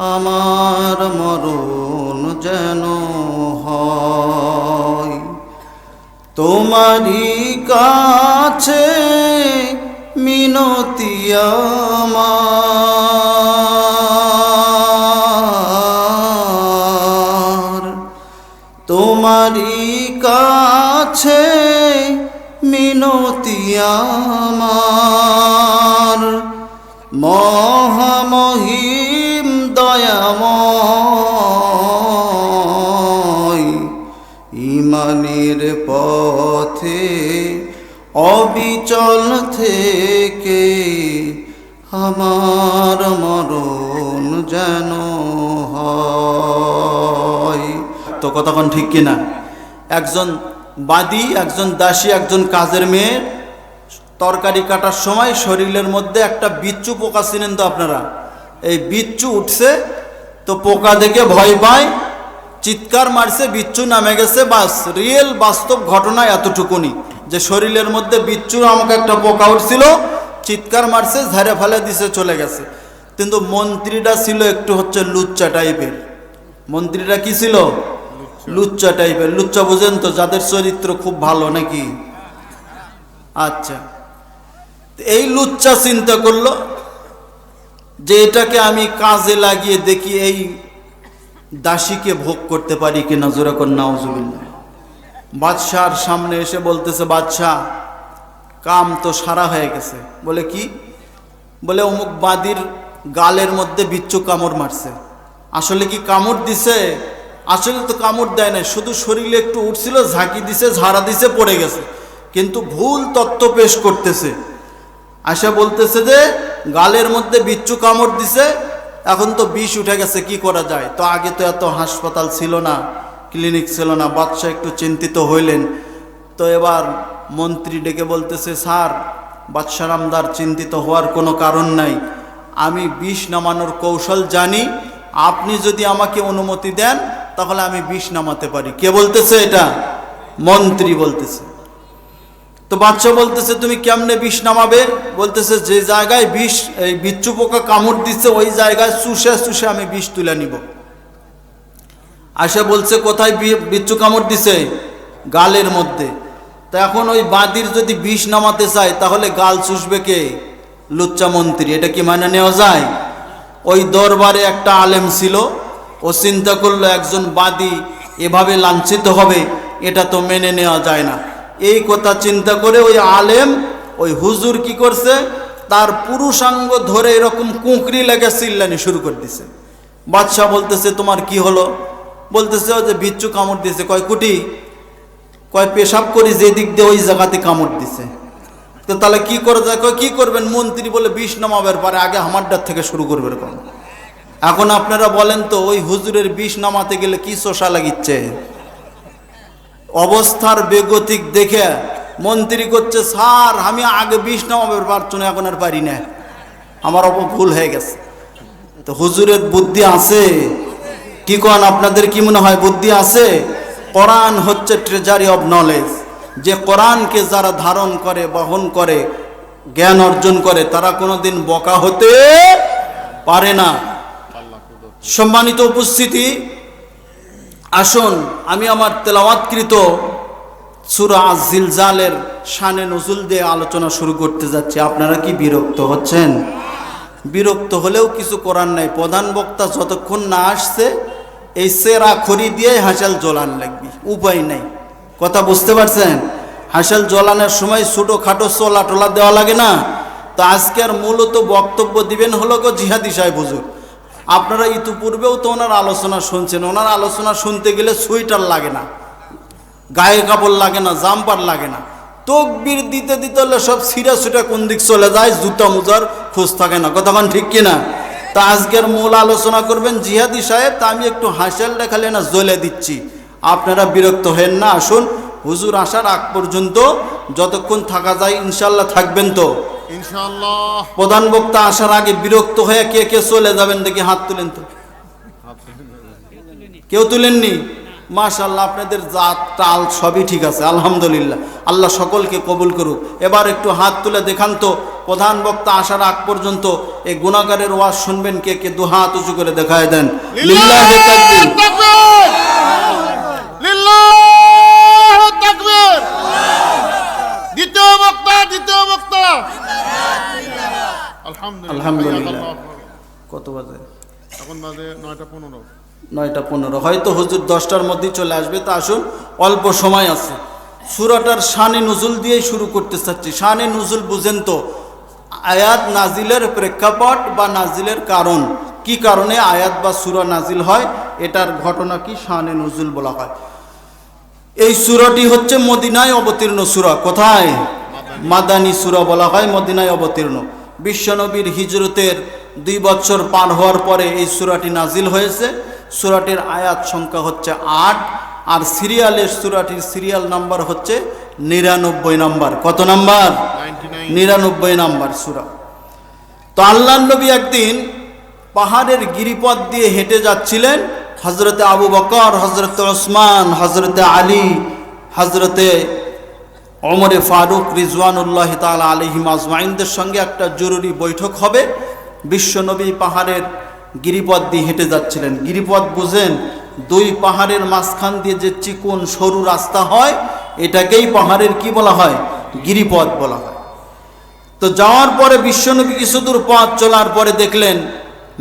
আমার মরণ যেন হয়। তোমারই কাছে মিনতি আমার। তোমারই কাছে মিনতি আমার। মহামহিম ইমানের পথে অবিচল থেকে আমার মরণ যেন তো কতক্ষণ ঠিক কিনা? একজন বাদী, একজন দাসী, একজন কাজের মেয়ে তরকারি কাটার সময় শরীরের মধ্যে একটা বিচ্ছু পোকা ছিলেন তো আপনারা। এই বিচ্ছু উঠছে তো পোকা দেখে ভয় পায় চিৎকার মারছে বিচ্ছু নামে গেছে বাস। রিয়েল বাস্তব ঘটনা এতটুকুনি যে শরীরের মধ্যে বিচ্ছু আমাকে একটা পোকা উঠছিল চিৎকার মারছে ঝাড়ে ফেলে দিছে চলে গেছে। কিন্তু মন্ত্রীটা ছিল একটু হচ্ছে লুচ্চা টাইপের। মন্ত্রীটা কি ছিল? লুচ্চা টাইপের। লুচ্চা বুঝেন তো যাদের চরিত্র খুব ভালো নাকি? আচ্ছা। এই লুচ্চা চিন্তা করল যে এটাকে আমি কাজে লাগিয়ে দেখি এই দাসীকে ভোগ করতে পারি কিনা জোরে কর নাউজুবিল্লাহ। বাদশার সামনে এসে বলতেছে, বাদশাহ, কাম তো সারা হয়ে গেছে। বলে, কি? বলে, অমুক বাদির গালের মধ্যে বিচ্ছু কামড় মারছে। আসলে কি কামড় দিছে? আসলে তো কামড় দেয় না শুধু শরীরে একটু উঠছিল, ঝাঁকি দিছে, ঝাড়া দিছে, পড়ে গেছে। কিন্তু ভুল তত্ত্ব পেশ করতেছে। আশা বলতেছে যে, গালের মধ্যে বিচ্ছু কামড় দিছে, এখন তো বিষ উঠে গেছে, কি করা যায়? তো আগে তো এত হাসপাতাল ছিল না, ক্লিনিক ছিল না বাচ্চা একটু চিন্তিত হইলেন। তো এবার মন্ত্রী ডেকে বলতেছে, স্যার, বাদশাহ আমদার চিন্তিত হওয়ার কোনো কারণ নাই। আমি বিষ নামানোর কৌশল জানি। আপনি যদি আমাকে অনুমতি দেন, তাহলে আমি বিষ নামাতে পারি। কে বলতেছে এটা? মন্ত্রী বলতেছে। তো বাচ্চা বলতেছে, তুমি কেমনে বিষ নামাবে? বলতেছে, যে জায়গায় বিষ, এই বিচ্ছু পোকা কামড় দিচ্ছে, ওই জায়গায় চুষে চুষে আমি বিষ তুলে নিব। আশা বলছে, কোথায় বিচ্ছু কামড় দিছে? গালের মধ্যে। তো এখন ওই বাদির যদি বিষ নামাতে চায়, তাহলে গাল চুষবে কে? লুচ্চা মন্ত্রী। এটা কি মানে নেওয়া যায়? ওই দরবারে একটা আলেম ছিল, ও চিন্তা করল, একজন বাদী এভাবে লাঞ্ছিত হবে, এটা তো মেনে নেওয়া যায় না। এই কথা চিন্তা করে ওই আলেম, ওই হুজুর কি করছে? তার পুরুষাঙ্গ ধরে এরকম কুঁকড়ি লেগে চিল্লানি শুরু করে দিছে। বাদশাহ বলতেছে, তোমার কি হলো? বলতেছে যে বিচ্ছু কামড় দিছে কয়, কুটি, কয়, পেশাব করি যে দিক দিয়ে ওই জায়গাতে কামড় দিছে। তো তাহলে কি করে যায়? কয়, কি করবেন? মন্ত্রী বলে, বিষ নামাবের পরে আগে হামারডার থেকে শুরু করবে এরকম। এখন আপনারা বলেন তো, ওই হুজুরের বিষ নামাতে গেলে কি শোষা লাগিচ্ছে? অবস্থার বেগতিক দেখে মন্ত্রী করছে, স্যার, আমি আগে বিষ নামাবের পারছ এখন আর পারি না। আমার অপ ভুল হয়ে গেছে। তো হুজুরের বুদ্ধি আছে? কি কন, আপনাদের কি মনে হয় বুদ্ধি আছে? কোরআন হচ্ছে ট্রেজারি অব নলেজ যে কোরআনকে যারা ধারণ করে, বহন করে, জ্ঞান অর্জন করে, তারা কোনোদিন বকা হতে পারে না। সম্মানিত উপস্থিতি আসুন, আমি আমার তেলাওয়াতকৃত সুরা জিলজালের শানে নজুল দিয়ে আলোচনা শুরু করতে যাচ্ছি। আপনারা কি বিরক্ত হচ্ছেন? বিরক্ত হলেও কিছু করার নাই। প্রধান বক্তা যতক্ষণ না আসছে, এই সেরা খড়ি দিয়ে হাসাল জ্বলান লাগবে। উপায় নাই। কথা বুঝতে পারছেন? হাসাল জ্বলানোর সময় ছোটো খাটো চলা টোলা দেওয়া লাগে না। তো আজকের মূলত বক্তব্য দিবেন হলো গো জিহাদি সাহেব হুজুর। আপনারা ইতিপূর্বেও তো ওনার আলোচনা শুনছেন, ওনার আলোচনা শুনতে গেলে সুইটার লাগে না, গায়ে কাপড় লাগে না, জাম্পার লাগে না। তকবির দিতে দিতে হলে সব সিরা সুটা কোন দিক চলে যায়, জুতা মুজার খোঁজ থাকে না। কতক্ষণ ঠিক কিনা? তা আজকের মূল আলোচনা করবেন জিহাদি সাহেব, তা আমি একটু হাসেল দেখালে না জ্বলে দিচ্ছি। আপনারা বিরক্ত হেন না, আসুন। হুজুর আসার আগ পর্যন্ত যতক্ষণ থাকা যায় ইনশাল্লাহ থাকবেন তো। ইনশাআল্লাহ। প্রধান বক্তা আসার আগে বিরক্ত হয়ে কে কে চলে যাবেন দেখি হাত তুলেন তো। কেউ তুলেননি? মাশাল্লাহ আপনাদের জাত টাল সবই ঠিক আছে আলহামদুলিল্লাহ। আল্লাহ সকলকে কবুল করুক। এবার একটু হাত তুলে দেখান তো প্রধান বক্তা আসার আগ পর্যন্ত এই গুণাগারের ওয়াজ শুনবেন কে কে দু হাত উঁচু করে দেখায় দেন। লিল্লাহি লিল্লাহ তাকবীর দ্বিতীয় বক্তা দ্বিতীয় বক্তা। আলহামদুলিল্লাহ। কত বাজে? এখন বাজে নয়টা পনেরো। নয়টা পনেরো। হয়তো হুজুর দশটার মধ্যেই চলে আসবে। তা আসুন অল্প সময় আছে। সুরাটার শানে নজুল দিয়েই শুরু করতে চাচ্ছি। শানে নজুল বুঝেন তো আয়াত নাজিলের প্রেক্ষাপট বা নাজিলের কারণ? কি কারণে আয়াত বা সুরা নাজিল হয়? এটার ঘটনা কি শানে নজুল বলা হয়? এই সুরাটি হচ্ছে মদিনায় অবতীর্ণ সুরা। কোথায়? মাদানী সুরা বলা হয় মদিনায় অবতীর্ণ। বিশ্বনবীর হিজরতের দুই বছর পার হওয়ার পরে এই সুরাটি নাজিল হয়েছে। সুরাটির আয়াত সংখ্যা হচ্ছে আট আর সিরিয়ালের সুরাটির সিরিয়াল নাম্বার হচ্ছে নিরানব্বই নাম্বার। কত নাম্বার? নিরানব্বই নাম্বার সুরা। তো আল্লাহ নবী একদিন পাহাড়ের গিরিপথ দিয়ে হেঁটে যাচ্ছিলেন হজরতে আবু বকর হজরতে ওসমান হজরতে আলী হজরতে অমরে ফারুক রিজওয়ানুল্লাহ তালা আলিহিম আজমাইনদের সঙ্গে একটা জরুরি বৈঠক হবে। বিশ্বনবী পাহাড়ের গিরিপথ দিয়ে হেঁটে যাচ্ছিলেন। গিরিপথ বুঝেন, দুই পাহাড়ের মাঝখান দিয়ে যে চিকন সরু রাস্তা হয়, এটাকেই পাহাড়ের কি বলা হয়? গিরিপথ বলা হয়। তো যাওয়ার পরে বিশ্বনবী কিছু দূর পথ চলার পরে দেখলেন,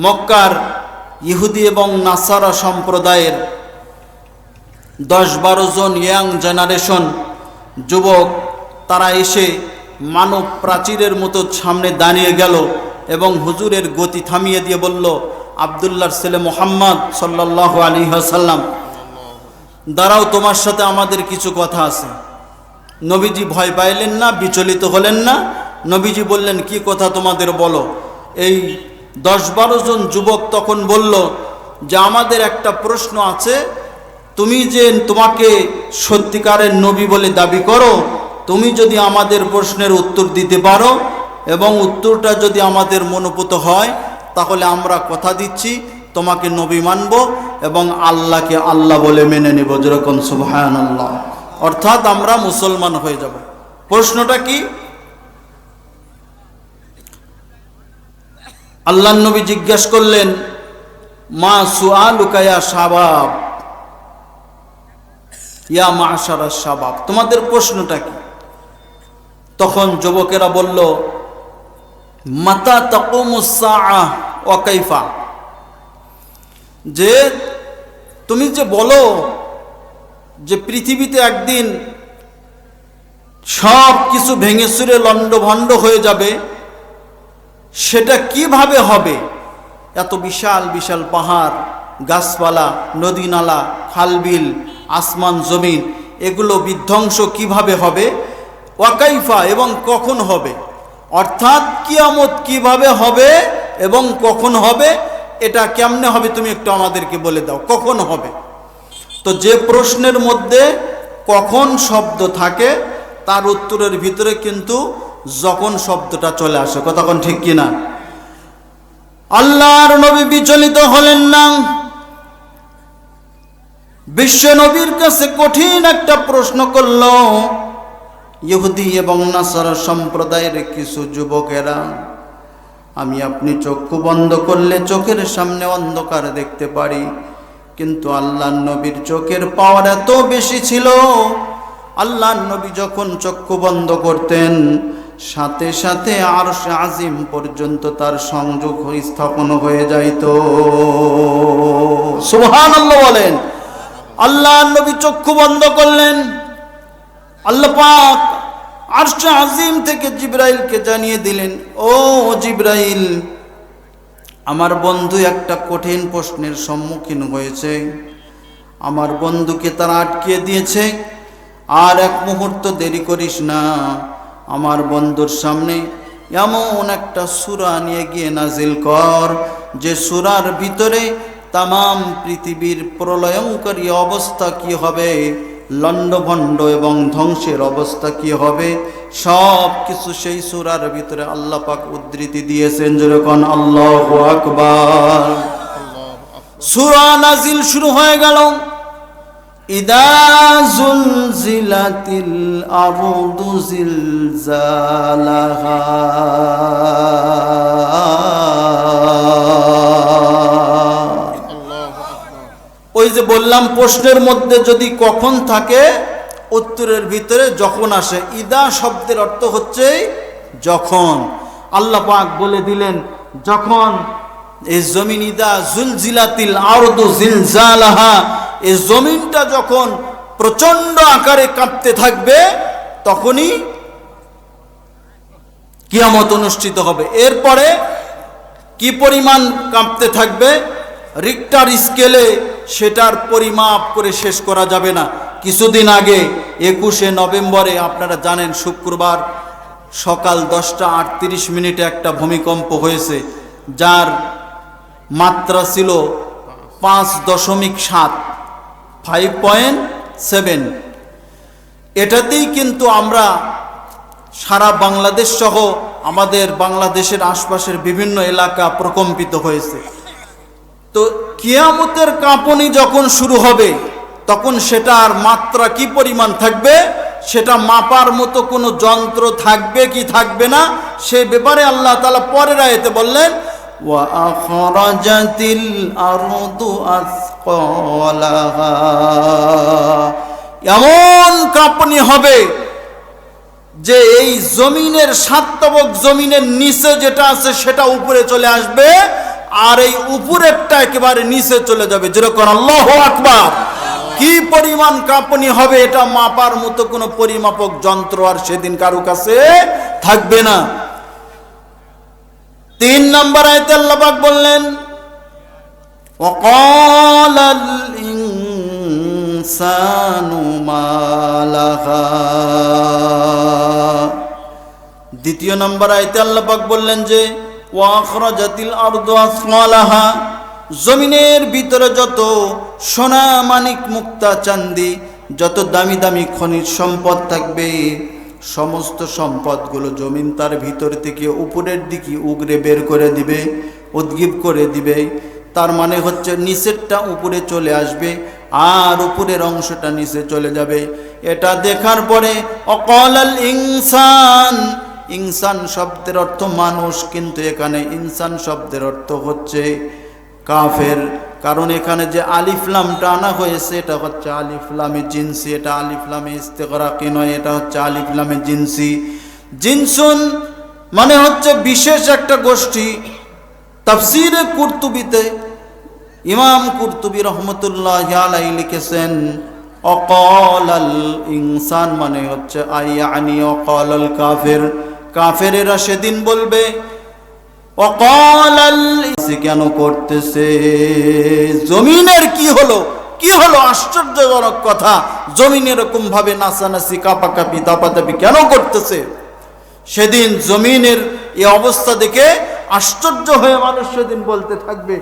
মক্কার ইহুদি এবং নাসারা সম্প্রদায়ের দশ বারো জন ইয়াং জেনারেশন যুবক, তারা এসে মানব প্রাচীরের মতো সামনে দাঁড়িয়ে গেল এবং হুজুরের গতি থামিয়ে দিয়ে বলল, আবদুল্লাহর ছেলে মোহাম্মদ সাল্লাহ আলী সাল্লাম দাঁড়াও, তোমার সাথে আমাদের কিছু কথা আছে। নবীজি ভয় পাইলেন না, বিচলিত হলেন না। নবীজি বললেন, কি কথা তোমাদের বলো? এই দশ বারো জন যুবক তখন বলল যে, আমাদের একটা প্রশ্ন আছে। তুমি যে তোমাকে সত্যিকারের নবী বলে দাবি করো, তুমি যদি আমাদের প্রশ্নের উত্তর দিতে পারো এবং উত্তরটা যদি আমাদের মনোপুত হয়, তাহলে আমরা কথা দিচ্ছি, তোমাকে নবী মানব এবং আল্লাহকে আল্লাহ বলে মেনে নেব। যেরকম সুবহান আল্লাহ অর্থাৎ আমরা মুসলমান হয়ে যাব। প্রশ্নটা কি? আল্লাহ নবী জিজ্ঞেস করলেন, মা সুয়া লুকায়া সাবাব ইয়া মা আশারা সাবাব তোমাদের প্রশ্নটা কি? তখন যুবকেরা বলল, মাতা তকুমুসা ওয়াকাইফা যে, তুমি যে বলো যে পৃথিবীতে একদিন সব কিছু ভেঙে সুরে লণ্ডভণ্ড হয়ে যাবে সেটা কীভাবে হবে? এত বিশাল বিশাল পাহাড়, গাছপালা, নদী নালা, খালবিল, আসমান, জমিন, এগুলো বিধ্বংস কীভাবে হবে? ওয়াকাইফা এবং কখন হবে? অর্থাৎ কিয়ামত কীভাবে হবে এবং কখন হবে? এটা কেমনে হবে তুমি একটু আমাদেরকে বলে দাও, কখন হবে? তো যে প্রশ্নের মধ্যে কখন শব্দ থাকে, তার উত্তরের ভিতরে কিন্তু যখন শব্দটা চলে আসে কতক্ষণ ঠিক কিনা? আল্লাহর নবী বিচলিত হলেন না। বিশ্ব নবীর কাছে কঠিন একটা প্রশ্ন করল, ইহুদি এবং নাসারা সম্প্রদায়ের কিছু যুবকেরা, আমি আপনি চক্ষু বন্ধ করলে চোখের সামনে অন্ধকার দেখতে পারি, কিন্তু আল্লাহ নবীর চোখের পাওয়ার এত বেশি ছিল আল্লাহ নবী যখন চক্ষু বন্ধ করতেন সাথে সাথে আরশ আজিম পর্যন্ত তার সংযোগ স্থাপন হয়ে যাইত। সুহান আল্লাহ বলেন আল্লাহ নবী চক্ষু বন্ধ করলেন। আল্লাহ পাক আরশ আজিম থেকে জিব্রাইলকে জানিয়ে দিলেন, ও জিব্রাইল, আমার বন্ধু একটা কঠিন প্রশ্নের সম্মুখীন হয়েছে। আমার বন্ধুকে তারা আটকে দিয়েছে। আর এক মুহূর্ত দেরি করিস না। আমার বন্ধুর সামনে এমন একটা সুরা নিয়ে গিয়ে নাজিল কর যে সুরার ভিতরে তামাম পৃথিবীর প্রলয়ঙ্করী অবস্থা কি হবে লণ্ডভণ্ড এবং ধ্বংসের অবস্থা কি হবে সব কিছু সেই সুরার ভিতরে আল্লাহ পাক উদ্ধৃতি দিয়েছেন। যেরকম আল্লাহ আকবার। সুরা নাজিল শুরু হয়ে গেল। ওই যে বললাম, প্রশ্নের মধ্যে যদি কখন থাকে, উত্তরের ভিতরে যখন আসে। ইদা শব্দের অর্থ হচ্ছে যখন। আল্লাহ পাক বলে দিলেন, যখন এই জমিন ইদা জুলজিলাতিল আরদু জিলজালাহা এই জমিনটা যখন প্রচণ্ড আকারে কাঁপতে থাকবে, তখনই কিয়ামত অনুষ্ঠিত হবে। এরপরে কি পরিমাণ কাঁপতে থাকবে রিক্টার স্কেলে সেটার পরিমাপ করে শেষ করা যাবে না। কিছুদিন আগে একুশে নভেম্বরে আপনারা জানেন শুক্রবার সকাল দশটা আটত্রিশ মিনিটে একটা ভূমিকম্প হয়েছে, যার মাত্রা ছিল পাঁচ দশমিক সাত। ফাইভ পয়েন্ট সেভেন এটাতেই কিন্তু আমরা সারা বাংলাদেশ সহ আমাদের বাংলাদেশের আশপাশের বিভিন্ন এলাকা প্রকম্পিত হয়েছে। তো কিয়ামতের কাঁপনি যখন শুরু হবে, তখন সেটার মাত্রা কি পরিমাণ থাকবে? সেটা মাপার মতো কোনো যন্ত্র থাকবে কি থাকবে না, সে ব্যাপারে আল্লাহ তালা পরের আয়তে বললেন, ওয়া আখরাজাতিল এমন কাঁপনি হবে যে এই জমিনের সাতবক জমিনের নিচে যেটা আছে সেটা উপরে চলে আসবে আর এই উপরেরটা একেবারে নিচে চলে যাবে। যেরকম আল্লাহ আকবার। কি পরিমাণ কাঁপনি হবে এটা মাপার মতো কোনো পরিমাপক যন্ত্র আর সেদিন কারও কাছে থাকবে না। তিন নম্বর আয়তে আল্লাপাক বললেন وقال الإنسان ما لها দ্বিতীয় নম্বর আয়তে আল্লাপাক বললেন যে ওয়াখরাজাতিল আরদু আসমালাহা জমিনের ভিতরে যত সোনা মানিক মুক্তা চান্দি যত দামি দামি খনিজ সম্পদ থাকবে সমস্ত সম্পদগুলো জমিন তার ভিতর থেকে উপরের দিকে উগরে বের করে দিবে উদ্গীপ করে দিবে তার মানে হচ্ছে নিচেরটা উপরে চলে আসবে আর উপরের অংশটা নিচে চলে যাবে। এটা দেখার পরে অকল ইনসান ইনসান শব্দের অর্থ মানুষ, কিন্তু এখানে ইনসান শব্দের অর্থ হচ্ছে কাফের। কারণ এখানে যে আলিফলামটা আনা হয়েছে, এটা হচ্ছে আলিফলামে জিনসি, এটা আলিফলামে ইস্তেকরাকি নয়, এটা হচ্ছে আলিফলামে জিনসি। জিনসুন মানে হচ্ছে বিশেষ একটা গোষ্ঠী। তাফসিরে কুর্তুবিতে ইমাম কুর্তুবি রহমতুল্লাহ আলাই লিখেছেন অকল আল ইনসান মানে হচ্ছে আইয়ানি অকল আল কাফের। কাফেরেরা সেদিন বলবে অকল আল কেন করতেছে? জমিনের কি হলো? কি হলো? আশ্চর্যজনক কথা। জমিন এরকম ভাবে নাচানাচি, কাপাকাপি, দাপাদাপি কেন করতেছে? সেদিন জমিনের এই অবস্থা দেখে আশ্চর্য হয়ে মানুষ সেদিন বলতে থাকবে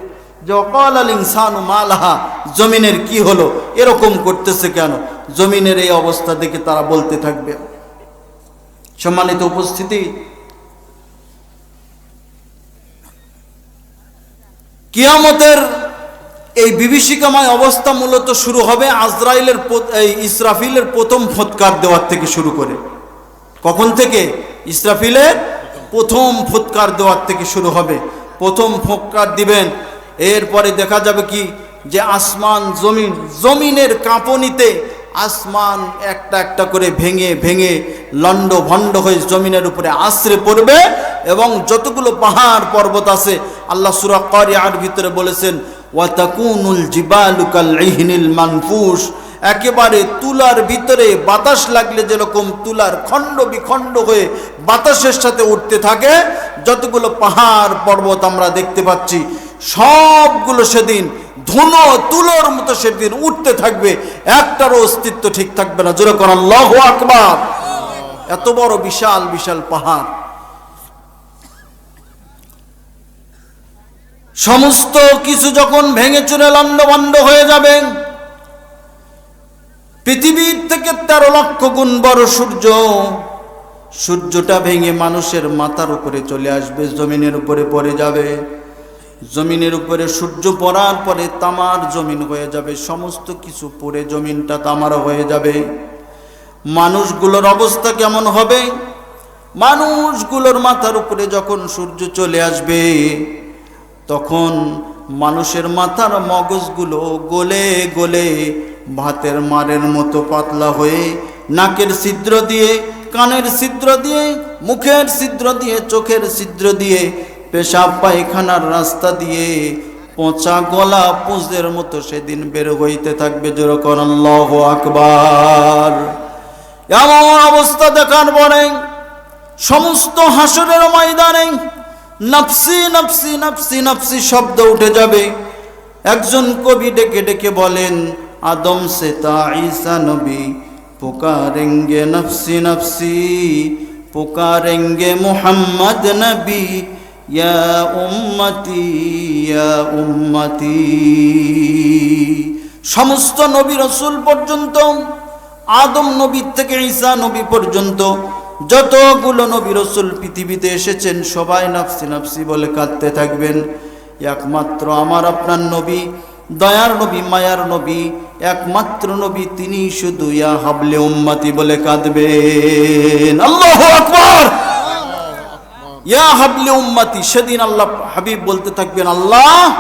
যে অকাল আল ইনসানু মালাহা, জমিনের কি হলো? এরকম করতেছে কেন? জমিনের এই অবস্থা দেখে তারা বলতে থাকবে। সম্মানিত উপস্থিতি, কিয়ামতের এই বিভীষিকাময় অবস্থা মূলত শুরু হবে আজরাইলের এই ইসরাফিলের প্রথম ফৎকার দেওয়ার থেকে শুরু করে। কখন থেকে? ইসরাফিলের প্রথম ফুৎকার দেওয়ার থেকে শুরু হবে। প্রথম ফুৎকার দিবেন। এরপরে দেখা যাবে কি? যে আসমান, জমিন, জমিনের কাঁপনিতে আসমান একটা একটা করে ভেঙে ভেঙে, লন্ড ভণ্ড হয়ে জমিনের উপরে আশ্রে পড়বে এবং যতগুলো পাহাড় পর্বত আছে, আল্লাহ সুরা আর ভিতরে বলেছেন ওয়াতাকুনুল জিবালুকাল ইহনিল মানফুস। একেবারে তুলার ভিতরে বাতাস লাগলে যেরকম তুলার খণ্ড বিখণ্ড হয়ে বাতাসের সাথে উঠতে থাকে, যতগুলো পাহাড় পর্বত আমরা দেখতে পাচ্ছি, সবগুলো সেদিন ধুনো তুলোর মতো সেদিন উঠতে থাকবে, একটারও অস্তিত্ব ঠিক থাকবে না। যেরকম আল্লাহ আকবার। এত বড় বিশাল বিশাল পাহাড়। সমস্ত কিছু যখন ভেঙে চুরে লন্ডভন্ড হয়ে যাবে পৃথিবীর থেকে তেরো লক্ষ গুণ বড় সূর্য, সূর্যটা ভেঙে মানুষের মাথার উপরে চলে আসবে, জমিনের উপরে পড়ে যাবে। জমিনের উপরে সূর্য পড়ার পরে তামার জমিন হয়ে যাবে, সমস্ত কিছু পড়ে জমিনটা তামার হয়ে যাবে। মানুষগুলোর অবস্থা কেমন হবে? মানুষগুলোর মাথার উপরে যখন সূর্য চলে আসবে, তখন মানুষের মাথার মগজগুলো গলে গলে ভাতের মারের মতো পাতলা হয়ে নাকের ছিদ্র দিয়ে, কানের ছিদ্র দিয়ে, মুখের ছিদ্র দিয়ে, চোখের ছিদ্র দিয়ে, পেশাব পায়খানার রাস্তা দিয়ে পচা গলা পুঁজদের মতো সেদিন বের হইতে থাকবে যেরকম আল্লাহ আকবার। এমন অবস্থা দেখার পরে সমস্ত হাসরের ময়দানে নফসি নফসি নফসি নফসি শব্দ উঠে যাবে। একজন কবি ডেকে ডেকে বলেন আদম সে তা ঈসা নবী, পুকারেঙ্গে নফসি নফসি, পুকারেঙ্গে মোহাম্মদ নবী, ইয়া উম্মতি ইয়া উম্মতি। সমস্ত নবী রসুল পর্যন্ত, আদম নবী থেকে ঈসা নবী পর্যন্ত, যতগুলো নবী রসুল পৃথিবীতে এসেছেন, সবাই নাফসি নাফসি বলে কাঁদতে থাকবেন। একমাত্র আমার আপনার নবী, দয়ার নবী, মায়ার নবী একমাত্র নবী, তিনি শুধু, ইয়া হাবলে উম্মাতি বলে কাঁদবেন। আল্লাহু আকবার! ইয়া হাবলে উম্মাতি, সেদিন আল্লাহ হাবিব বলতে থাকবেন, আল্লাহ,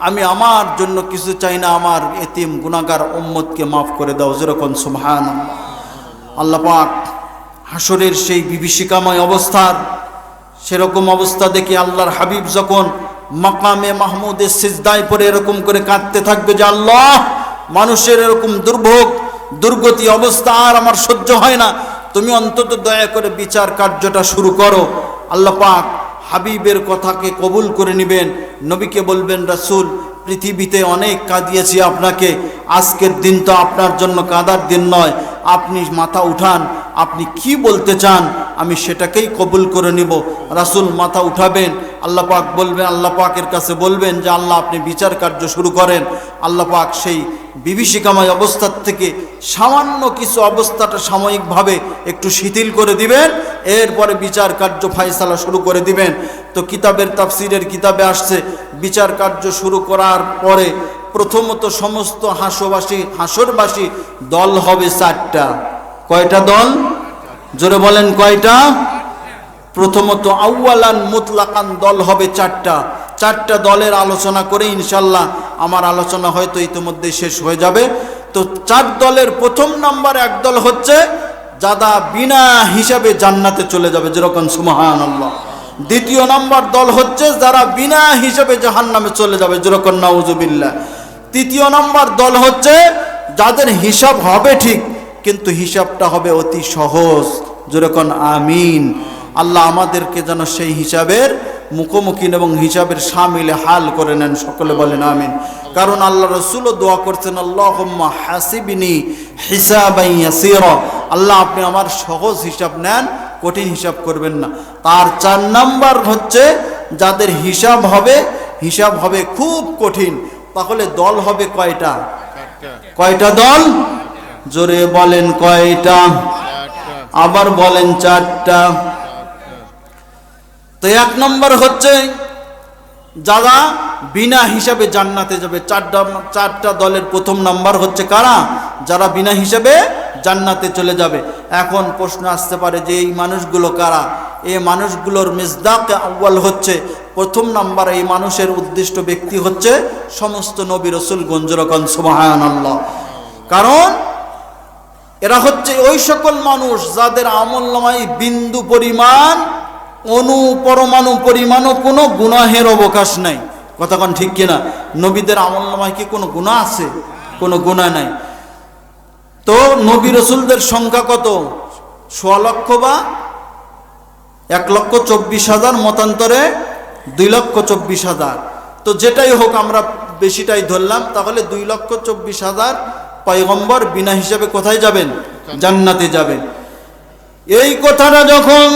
আমি আমার জন্য কিছু চাই না, আমার এতিম গুনাগার উম্মতকে মাফ করে দাও, যেরকম সুবহান আল্লাহ পাক হাসরের সেই বিভীষিকাময় অবস্থার, সেরকম অবস্থা দেখে আল্লাহর হাবিব যখন মাকামে মাহমুদের সিজদায় পরে এরকম করে কাঁদতে থাকবে যে, আল্লাহ মানুষের এরকম দুর্ভোগ, দুর্গতি অবস্থা আর আমার সহ্য হয় না। তুমি অন্তত দয়া করে বিচার কার্যটা শুরু করো। আল্লাহ পাক হাবিবের কথাকে কবুল করে নেবেন। নবীকে বলবেন, রাসূল পৃথিবীতে অনেক কাঁদিয়েছি আপনাকে। আজকের দিন তো আপনার জন্য কাঁদার দিন নয়। আপনি মাথা উঠান, আপনি কি বলতে চান আমি সেটাকেই কবুল করে নিব। রাসূল মাথা উঠাবেন, আল্লাহ পাক বলবেন, আল্লাহ পাকের কাছে বলবেন যে, আল্লাহ আপনি বিচার কার্য শুরু করেন। আল্লাহ পাক সেই বিভীষিকাময় অবস্থার থেকে সামান্য কিছু অবস্থাটা সাময়িকভাবে একটু শিথিল করে দিবেন, এরপরে বিচার কার্য ফাইসালা শুরু করে দিবেন। তো কিতাবের তাফসিরের কিতাবে আসছে, বিচার কার্য শুরু করার পরে প্রথমত সমস্ত হাঁসবাসী, হাঁসরবাসী দল হবে চারটা। কয়টা দল? জোরে বলেন কয়টা? প্রথমত আউয়ালান মুতলাকান দল হবে চারটা। চারটা দলের আলোচনা করে ইনশাল্লাহ আমার আলোচনা হয়তো ইতিমধ্যে শেষ হয়ে যাবে। তো চার দলের প্রথম নাম্বার এক দল হচ্ছে যাদা বিনা হিসাবে জান্নাতে চলে যাবে, যেরকম সুমহান আল্লাহ দ্বিতীয় নাম্বার দল হচ্ছে যারা বিনা হিসাবে জাহান নামে চলে যাবে। যেরকম নাউজুবিল্লাহ। তৃতীয় নাম্বার দল হচ্ছে যাদের হিসাব হবে ঠিক, কিন্তু হিসাবটা হবে অতি সহজ। যেরকম আমিন। আল্লাহ আমাদেরকে যেন সেই হিসাবের মুখোমুখি এবং হিসাবের সামিলে হাল করে নেন। সকলে বলেন আমিন। কারণ আল্লাহ রসুলও দোয়া করছেন আল্লাহ হাসিবিনি হিসাবাইয়াসির আল্লাহ আপনি আমার সহজ হিসাব নেন কঠিন হিসাব করবেন না। তার চার নাম্বার হচ্ছে, যাদের হিসাব হবে হিসাব হবে খুব কঠিন, তাহলে দল হবে কয়টা? কয়টা দল? জোরে বলেন কয়টা? আবার বলেন চারটা। তো এক নম্বর হচ্ছে, যারা বিনা হিসাবে জান্নাতে যাবে, চারটা চারটা দলের প্রথম নাম্বার হচ্ছে কারা? যারা বিনা হিসাবে জান্নাতে চলে যাবে। এখন প্রশ্ন আসতে পারে যে এই মানুষগুলো কারা? এই মানুষগুলোর মেজদাকে আউ্বাল হচ্ছে, প্রথম নাম্বার এই মানুষের উদ্দিষ্ট ব্যক্তি হচ্ছে সমস্ত নবী রসুল গঞ্জরকন সুবাহান কারণ এরা হচ্ছে ওই সকল মানুষ যাদের আমল নামায় বিন্দু পরিমাণ অনু পরমাণু পরিমাণও কোনো গুনাহের অবকাশ নাই। কথাক্ষণ ঠিক কিনা? নবীদের আমল নামায় কি কোনো গুণা আছে? কোনো গুণা নাই। তো নবী রসুলদের সংখ্যা কত? সোয়া লক্ষ বা এক লক্ষ চব্বিশ হাজার, মতান্তরে দুই লক্ষ চব্বিশ হাজার। তো যেটাই হোক আমরা বেশিটাই ধরলাম, তাহলে দুই লক্ষ চব্বিশ হাজার পয়গম্বর বিনা হিসাবে কোথায় যাবেন? জান্নাতে যাবেন। এই কথাটা যখন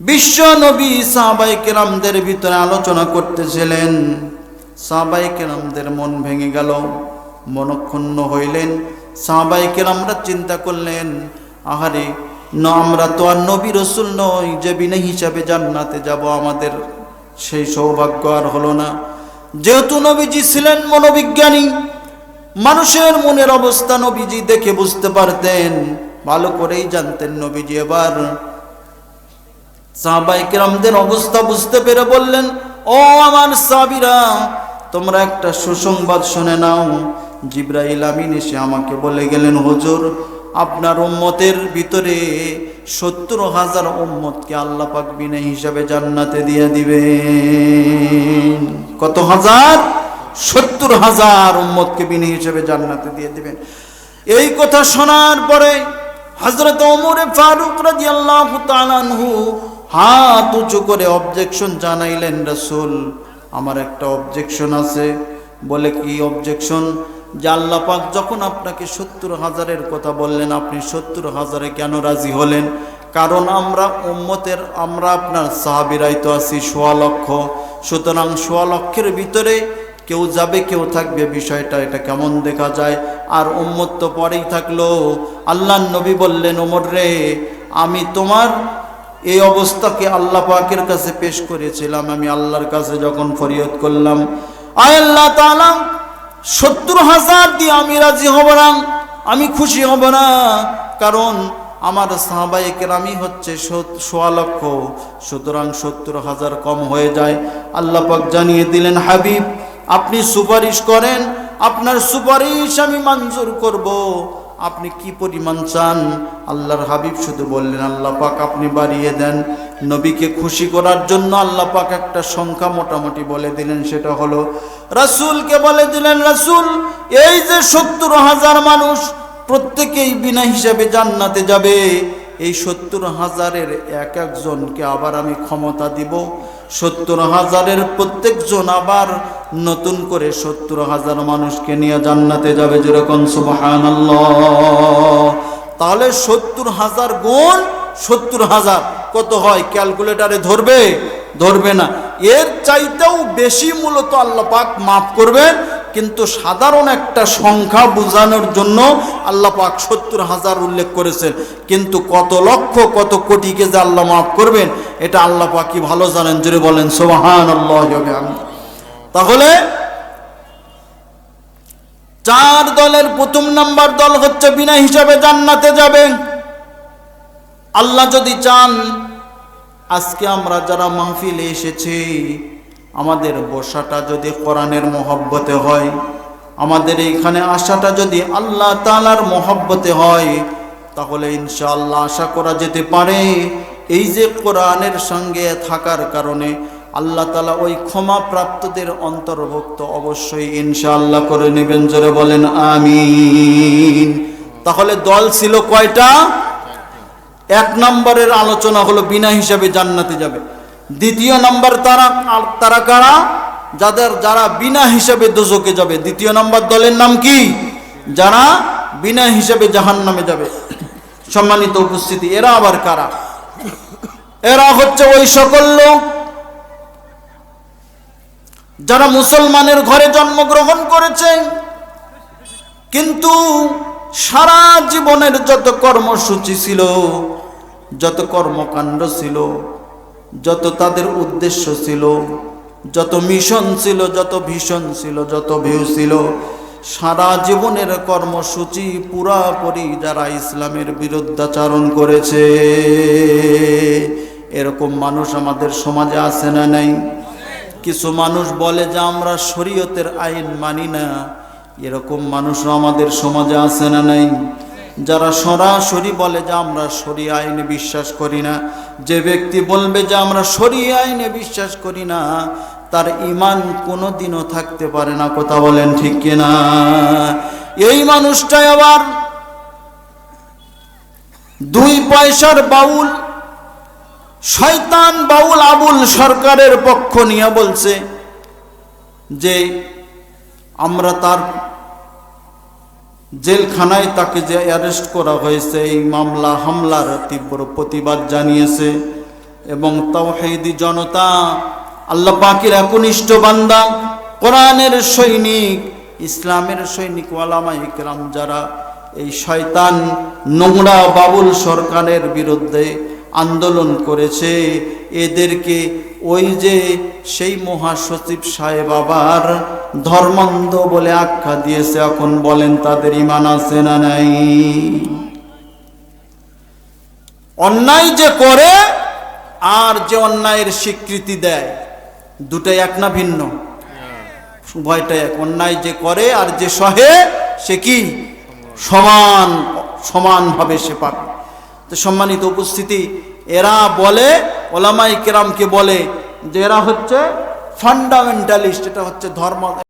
বিশ্ব নবী সাহাবাই কেরামদের ভিতরে আলোচনা করতেছিলেন সাহাবাই কেরামদের মন ভেঙে গেল। মনক্ষুণ্ণ হইলেন। সাহাবাই কেরামরা চিন্তা করলেন, আহারে, না আমরা তো আর নবী রসুল নই, যে বিনা হিসাবে জান্নাতে যাব আমাদের। সেই সৌভাগ্য আর হলো না। যেহেতু নবীজি ছিলেন মনোবিজ্ঞানী, মানুষের মনের অবস্থা নবীজি দেখে বুঝতে পারতেন। ভালো করেই জানতেন নবীজি এবার। সাহাবাইকেরামদের অবস্থা বুঝতে পেরে বললেন, ও আমার সাবিরা তোমরা একটা সুসংবাদ শুনে নাও। জিব্রাইল আমিন এসে আমাকে বলে গেলেন, হজুর, আপনার উম্মতের ভিতরে সত্তর হাজার উম্মতকে আল্লাহ পাক বিনা হিসাবে জান্নাতে দিয়ে দিবেন। কত হাজার? সত্তর হাজার উম্মতকে বিনা হিসাবে জান্নাতে দিয়ে দিবেন। এই কথা শোনার পরে হজরত ওমরে ফারুক তাআলা আনহু হাত উঁচু করে অবজেকশন জানাইলেন, রাসূল আমার একটা অবজেকশন আছে। বলে কি অবজেকশন যে আল্লাহ পাক যখন আপনাকে সত্তর হাজারের কথা বললেন, আপনি সত্তর হাজারে কেন রাজি হলেন? কারণ আমরা উম্মতের, আমরা আপনার সাহাবিরাই তো আছি সোয়া লক্ষ। সুতরাং সোয়া লক্ষের ভিতরে কেউ যাবে, কেউ থাকবে, বিষয়টা এটা কেমন দেখা যায়? আর উম্মত তো পরেই থাকল। আল্লাহ নবী বললেন, ওমর রে, আমি তোমার এই অবস্থাকে আল্লাহ পাকের কাছে পেশ করেছিলাম। আমি আল্লাহর কাছে যখন ফরিয়াদ করলাম, আয় আল্লাহ তাআলা, সত্তর হাজার দিয়ে আমি রাজি হব না, আমি খুশি হব না। কারণ আমার সাহাবাই আমি হচ্ছে সোয়া লক্ষ, সুতরাং সত্তর হাজার কম হয়ে যায়। আল্লাহ পাক জানিয়ে দিলেন, হাবিব, আপনি সুপারিশ করেন, আপনার সুপারিশ আমি মঞ্জুর করব। আপনি কি পরিমাণ চান? আল্লাহর হাবিব শুধু বললেন, আল্লাহ পাক আপনি বাড়িয়ে দেন। নবীকে খুশি করার জন্য আল্লাহ পাক একটা সংখ্যা মোটামুটি বলে দিলেন, সেটা হলো, রাসূলকে বলে দিলেন, রাসূল, এই যে সত্তর হাজার মানুষ প্রত্যেকেই বিনা হিসাবে জান্নাতে যাবে। এই সত্তর হাজারের এক একজনকে আবার আমি ক্ষমতা দিব। সত্তর হাজারের প্রত্যেকজন আবার নতুন করে সত্তর হাজার মানুষকে নিয়ে জান্নাতে যাবে যেরকম সুবাহান তাহলে সত্তর হাজার গুণ সত্তর হাজার, কত হয়? ক্যালকুলেটারে ধরবে? ধরবে না। এর চাইতেও বেশি মূলত আল্লাহ পাক মাফ করবেন। কিন্তু সাধারণ একটা সংখ্যা বোঝানোর জন্য আল্লাহ পাক সত্তর হাজার উল্লেখ করেছেন। কিন্তু কত লক্ষ, কত কোটিকে যে আল্লাহ মাফ করবেন, এটা আল্লাহ পাকই ভালো জানেন। জুড়ে বলেন সোহান আল্লাহ তাহলে চার দলের প্রথম নাম্বার দল হচ্ছে বিনা হিসাবে জান্নাতে যাবে। আল্লাহ যদি চান, আজকে আমরা যারা মাহফিলে এসেছি আমাদের বসাটা যদি কোরআনের মহব্বতে হয়, আমাদের এইখানে আসাটা যদি আল্লাহ তালার মহব্বতে হয়, তাহলে ইনশাআল্লাহ আশা করা যেতে পারে, এই যে কোরআনের সঙ্গে থাকার কারণে আল্লাহ তালা ওই ক্ষমা প্রাপ্তদের অন্তর্ভুক্ত অবশ্যই ইনশাআল্লাহ করে নেবেন, জোরে বলেন আমিন। তাহলে দল ছিল কয়টা? এক নম্বরের আলোচনা হলো বিনা হিসাবে জান্নাতে যাবে। দ্বিতীয় নম্বর তারা তারা কারা? যাদের, যারা বিনা হিসাবে দোজকে যাবে। দ্বিতীয় নম্বর দলের নাম কি? যারা বিনা হিসাবে জাহান নামে যাবে। সম্মানিত উপস্থিতি, এরা আবার কারা? এরা হচ্ছে ওই সকল লোক যারা মুসলমানের ঘরে জন্মগ্রহণ করেছে। কিন্তু সারা জীবনের যত কর্মসূচি ছিল, যত কর্মকাণ্ড ছিল যত তাদের উদ্দেশ্য ছিল, যত মিশন ছিল, যত ভীষণ ছিল, যত ভিউ ছিল, সারা জীবনের কর্মসূচি পুরাপুরি যারা ইসলামের বিরুদ্ধাচারণ করেছে। এরকম মানুষ আমাদের সমাজে আছে না নাই? কিছু মানুষ বলে যে আমরা শরীয়তের আইন মানি না। এরকম মানুষও আমাদের সমাজে আছে না নাই? যারা সরাসরি বলে যে আমরা সরি আইনে বিশ্বাস করি না, যে ব্যক্তি বলবে যে আমরা সরি আইনে বিশ্বাস করি না, তার ইমান কোনো দিনও থাকতে পারে না, কথা বলেন ঠিক কিনা? এই মানুষটাই আবার দুই পয়সার বাউল, শয়তান বাউল আবুল সরকারের পক্ষ নিয়ে বলছে যে আমরা তার জেলখানায় তাকে যে অ্যারেস্ট করা হয়েছে, এই মামলা, হামলার তীব্র প্রতিবাদ জানিয়েছে এবং তাওহেদি জনতা, আল্লাহ পাকির একনিষ্ঠ বান্দা, কোরআনের সৈনিক, ইসলামের সৈনিক ওয়ালামা ইকরাম যারা এই শয়তান নোংরা বাবুল সরকারের বিরুদ্ধে আন্দোলন করেছে। এদেরকে ওই যে সেই মহাসচিব সাহেব আবার ধর্মান্ধ বলে আখ্যা দিয়েছে, এখন বলেন তাদের ইমান আছে না নাই? অন্যায় যে করে আর যে অন্যায়ের স্বীকৃতি দেয়, দুটাই এক না ভিন্ন? উভয়টাই এক। অন্যায় যে করে আর যে সহে, সে কি? সমান সমানভাবে সে পাবে। তো সম্মানিত উপস্থিতি, এরা বলে ওলামাই কেরামকে বলে যে এরা হচ্ছে ফান্ডামেন্টালিস্ট এটা হচ্ছে ধর্ম